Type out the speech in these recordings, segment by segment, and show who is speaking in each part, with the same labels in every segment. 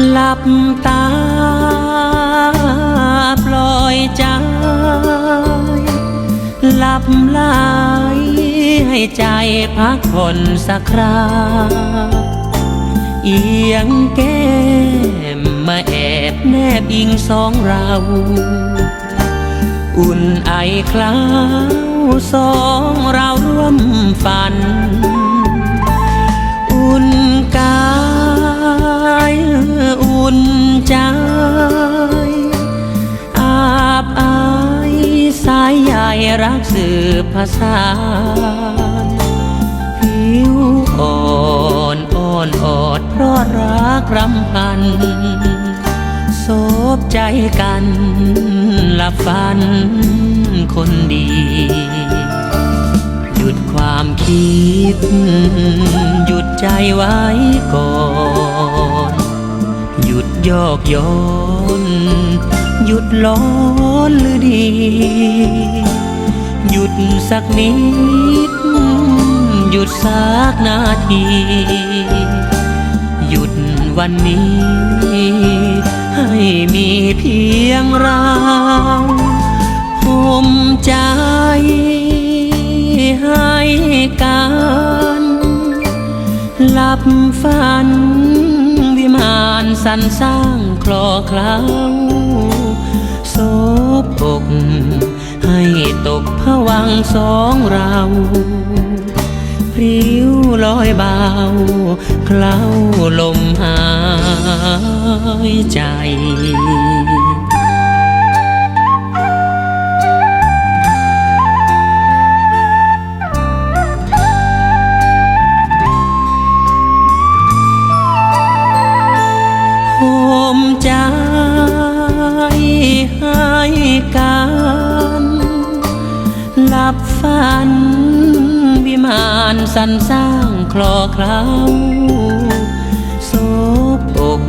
Speaker 1: หลับตาปล่อยใจหลับไหลให้ใจพักผ่อนสักคราเอียงแก้มมาแอบแนบอิงสองเรา อุ่นไอคล้าวสองเราร่วมฝัน อุ่นกาย รักสืบภาษาผิวอ่อนอ่อนออดเพราะรักรำพันโซบใจกันหลับฝันคนดี หยุดความคิด หยุดใจไว้ก่อน หยุดยอกย้อน หยุดร้อนหรือดี ยุดสักนิด หยุดสักนาที หยุดวันนี้ ให้มีเพียงเราห่มใจให้กันหลับฝัน วิมานสรรสร้างคลอเคล้าโซบอก สองเราพริ้วลอยเบาเคล้าลมหายใจโหมใจให้กัน มานสรรสร้างคลอเคล้าโซบอก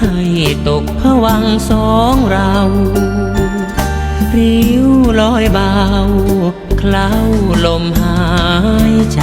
Speaker 1: ให้ตกผวังสองเราริ้วลอยเบา เคล้าลมหายใจ